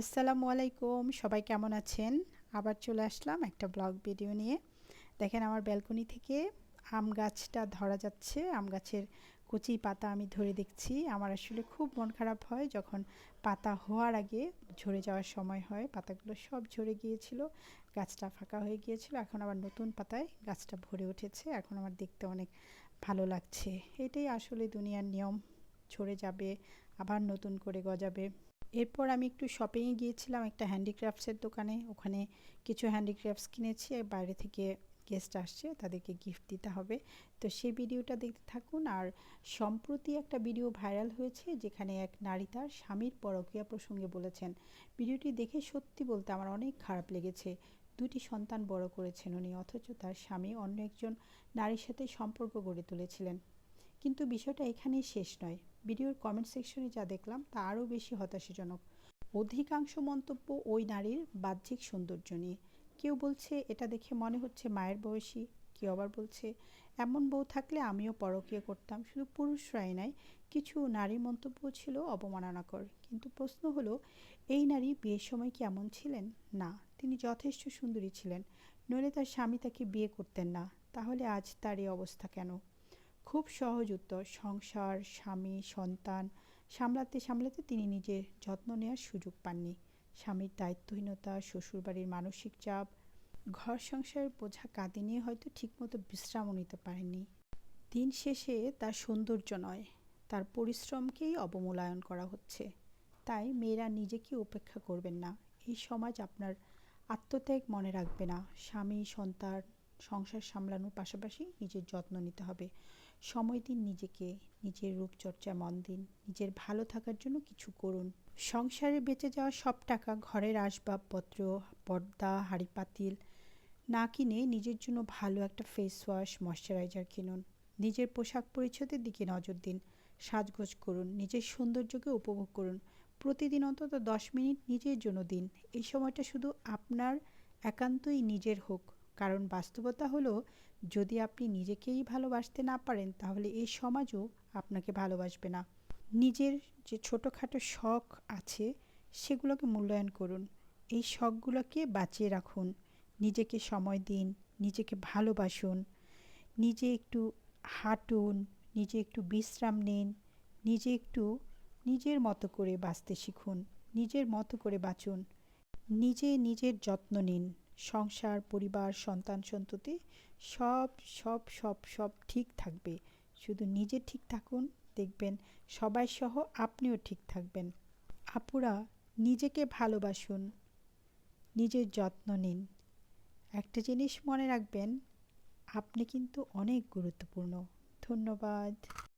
আসসালামু আলাইকুম, সবাই কেমন আছেন? আবার চলে আসলাম একটা ব্লগ ভিডিও নিয়ে। দেখেন আমার ব্যালকনি থেকে আম গাছটা ধরা যাচ্ছে, আম গাছের কচি পাতা আমি ধরে দেখছি। আমার আসলে খুব মন খারাপ হয় যখন পাতা হওয়ার আগে ঝরে যাওয়ার সময় হয়, পাতাগুলো সব ঝরে গিয়েছিল, গাছটা ফাঁকা হয়ে গিয়েছিল, এখন আবার নতুন পাতায় গাছটা ভরে উঠেছে, এখন আমার দেখতে অনেক ভালো লাগছে। এটাই আসলে দুনিয়ার নিয়ম, ঝরে যাবে, আবার নতুন করে গজাবে। এরপর আমি একটু শপিংয়ে গিয়েছিলাম একটা হ্যান্ডিক্রাফটসের দোকানে। ওখানে কিছু হ্যান্ডিক্রাফটস কিনেছি, আর বাইরে থেকে গেস্ট আসছে, তাদেরকে গিফট দিতে হবে। তো সেই ভিডিওটা দেখতে থাকুন। আর সম্প্রতি একটা ভিডিও ভাইরাল হয়েছে, যেখানে এক নারী তার স্বামীর পরকীয়া প্রসঙ্গে বলেছেন। ভিডিওটি দেখে সত্যি বলতে আমার অনেক খারাপ লেগেছে। দুটি সন্তান বড় করেছেন উনি, অথচ তার স্বামী অন্য একজন নারীর সাথে সম্পর্ক গড়ে তুলেছিলেন। কিন্তু বিষয়টা এখানেই শেষ নয়। ভিডিওর কমেন্ট সেকশনে যা দেখলাম তা আরও বেশি হতাশাজনক। অধিকাংশ মন্তব্য ওই নারীর বাহ্যিক সৌন্দর্য নিয়ে। কেউ বলছে, এটা দেখে মনে হচ্ছে মায়ের বয়সী। কেউ আবার বলছে, এমন বউ থাকলে আমিও পরকীয় করতাম। শুধু পুরুষরাই নাই কিছু নারী মন্তব্য ছিল অবমাননাকর। কিন্তু প্রশ্ন হলো, এই নারী বিয়ের সময় কি এমন ছিলেন? না, তিনি যথেষ্ট সুন্দরী ছিলেন। নইলে তার স্বামী তাকে বিয়ে করতেন না। তাহলে আজ তার এই অবস্থা কেন? খুব সহজ উত্তর। সংসার, স্বামী, সন্তান, সামলাতে সামলাতে তিনি নিজের যত্ন নেওয়ার সুযোগ পাননি। স্বামীর দায়িত্বহীনতা, শ্বশুরবাড়ির মানসিক চাপ, ঘর সংসারের বোঝা কাঁদে নিয়ে হয়তো ঠিকমতো বিশ্রামও নিতে পারেননি। দিন শেষে তার সৌন্দর্য নয়, তার পরিশ্রমকেই অবমূল্যায়ন করা হচ্ছে। তাই মেয়েরা নিজেকে উপেক্ষা করবেন না। এই সমাজ আপনার আত্মত্যাগ মনে রাখবে না। স্বামী, সন্তান সংসার সামলানোর পাশাপাশি নিজের যত্ন নিতে হবে। সময় দিন নিজেকে, নিজের রূপচর্চা মন দিন, নিজের ভালো থাকার জন্য কিছু করুন। সংসারে বেঁচে যাওয়া সব টাকা ঘরের আসবাবপত্র, পর্দা হাঁড়ি পাতিল না কিনে নিজের জন্য ভালো একটা ফেস ওয়াশ ময়শ্চারাইজার কিনুন। নিজের পোশাক পরিচ্ছদের দিকে নজর দিন, সাজগোজ করুন, নিজের সৌন্দর্যকে উপভোগ করুন। প্রতিদিন অন্তত দশ মিনিট নিজের জন্য দিন। এই সময়টা শুধু আপনার একান্তই নিজের হোক। কারণ বাস্তবতা হলো, যদি আপনি নিজেকেই ভালোবাসতে না পারেন, তাহলে এই সমাজও আপনাকে ভালোবাসবে না। নিজের যে ছোটোখাটো শখ আছে, সেগুলোকে মূল্যায়ন করুন। এই শখগুলোকে বাঁচিয়ে রাখুন। নিজেকে সময় দিন, নিজেকে ভালোবাসুন, নিজে একটু হাঁটুন, নিজে একটু বিশ্রাম নিন, নিজে একটু নিজের মতো করে বাঁচতে শিখুন, নিজের মতো করে বাঁচুন, নিজে নিজের যত্ন নিন। সংসার, পরিবার, সন্তান, সন্ততি সব সব সব সব ঠিক থাকবে। শুধু নিজে ঠিক থাকুন, দেখবেন সবাই সহ আপনিও ঠিক থাকবেন। আপুরা, নিজেকে ভালোবাসুন, নিজের যত্ন নিন। একটা জিনিস মনে রাখবেন, আপনি কিন্তু অনেক গুরুত্বপূর্ণ। ধন্যবাদ।